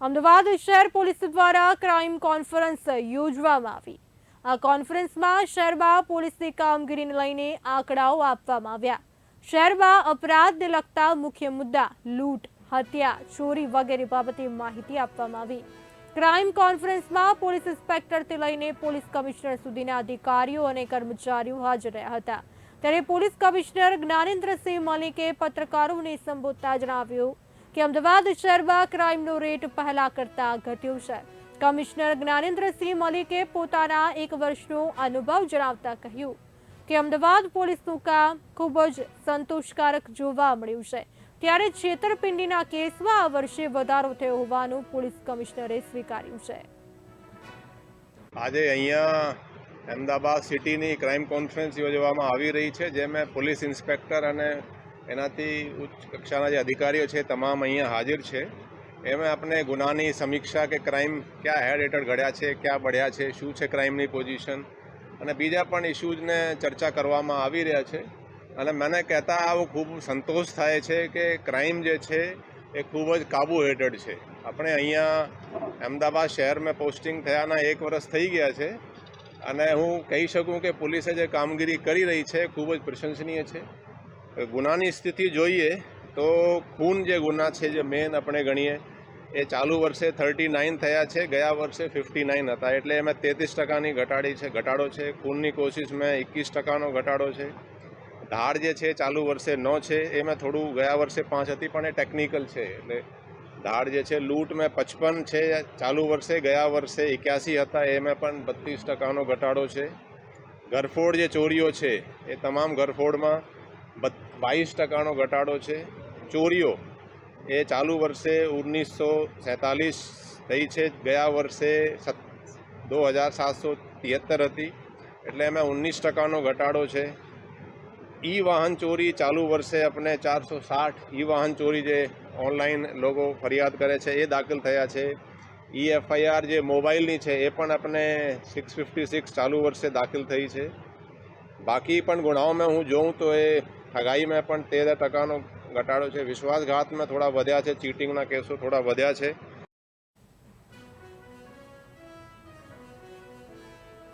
અમદાવાદ શહેર પોલીસ દ્વારા crime conference યોજવામાં આવી. આ કોન્ફરન્સમાં શહેરમાં પોલીસની કામગીરીને લઈને આંકડાઓ આપવામાં આવ્યા. શહેરમાં અપરાધને લગતા મુખ્ય મુદ્દા લૂંટ, હત્યા, ચોરી વગેરે બાબતે માહિતી આપવામાં આવી. ક્રાઇમ કોન્ફરન્સમાં પોલીસ ઇન્સ્પેક્ટરથી લઈને પોલીસ કમિશનર સુધીના અધિકારીઓ અને કર્મચારીઓ હાજર રહ્યા હતા. ત્યારે પોલીસ કમિશનર જ્ઞાનેન્દ્રસિંહ મલિકે પત્રકારોને સંબોધતા જણાવ્યું કે અમદાવાદ શહેરમાં ક્રાઇમનો રેટ પહેલા કરતા ઘટ્યો છે. કમિશનર જ્ઞાનેન્દ્રસિંહ મલિકે પોતાના એક વર્ષનો અનુભવ જણાવતા કહ્યું કે અમદાવાદ પોલીસનું કામ ખૂબ જ સંતોષકારક જોવા મળ્યું છે. ત્યારે છેતરપિંડીના કેસમાં આ વર્ષે વધારો થયો હોવાનું પોલીસ કમિશનરે સ્વીકાર્યું છે. આજે અહીંયા અમદાવાદ સિટીની ક્રાઇમ કોન્ફરન્સ યોજવામાં આવી રહી છે, જેમાં પોલીસ ઇન્સ્પેક્ટર અને એનાથી ઉચ્ચ કક્ષાના જે અધિકારીઓ છે, તમામ અહીંયા હાજર છે. એમાં આપણે ગુનાની સમીક્ષા કે ક્રાઇમ ક્યાં હેડ હેઠળ ઘડ્યા છે, ક્યાં બઢ્યા છે, શું છે ક્રાઇમની પોઝિશન? અને બીજા પણ ઇસ્યુઝને ચર્ચા કરવામાં આવી રહ્યા છે. અને મને કહેતા આવો ખૂબ સંતોષ થાય છે કે ક્રાઇમ જે છે, એ ખૂબ જ કાબુ હેઠળ છે. આપણે અહીંયા અમદાવાદ શહેરમાં પોસ્ટિંગ થયાના એક વર્ષ થઈ ગયા છે. અને હું કહી શકું કે પોલીસે જે કામગીરી કરી રહી છે, ખૂબ જ પ્રશંસનીય છે. ગુનાની સ્થિતિ જોઈએ તો ખૂન જે ગુના છે, જે મેન આપણે ગણીએ, એ ચાલુ વર્ષે થર્ટી નાઇન થયા છે, ગયા વર્ષે ફિફ્ટી નાઇન હતા. એટલે એમાં તેત્રીસ ટકાની ઘટાડી છે, ઘટાડો છે. ખૂનની કોશિશમાં એકવીસ ટકાનો ઘટાડો છે. ધાડ જે છે, ચાલુ વર્ષે નો છે, એમાં થોડું ગયા વર્ષે પાંચ હતી, પણ એ ટેકનિકલ છે. એટલે ધાડ જે છે, લૂંટ મેં પચપન છે, ચાલુ વર્ષે ગયા વર્ષે એક્યાસી હતા, એમાં પણ બત્રીસ ટકાનો ઘટાડો છે. ઘરફોડ જે ચોરીઓ છે, એ તમામ ગરફોડમાં બાવીસ ટકાનો ઘટાડો છે. ચોરીઓ એ ચાલુ વર્ષે ઓગણીસો સેતાલીસ થઈ છે. ગયા વર્ષે દો હજાર સાતસો તિહત્તર હતી. એટલે એમાં ઓગણીસ ટકાનો ઘટાડો છે. ઈ વાહન ચોરી ચાલુ વર્ષે આપણે ચારસો સાઠ ઈ વાહન ચોરી જે ઓનલાઈન લોકો ફરિયાદ કરે છે એ દાખલ થયા છે. ઈ એફઆઈઆર જે મોબાઈલની છે એ પણ આપણે સિક્સ ફિફ્ટી સિક્સ ચાલુ વર્ષે દાખલ થઈ છે. બાકી પણ ગુનાઓમાં હું જોઉં તો એ ઠગાઈમાં પણ તેર ટકાનો ઘટાડો છે. વિશ્વાસઘાતમાં થોડા વધ્યા છે, ચીટિંગના કેસો થોડા વધ્યા છે.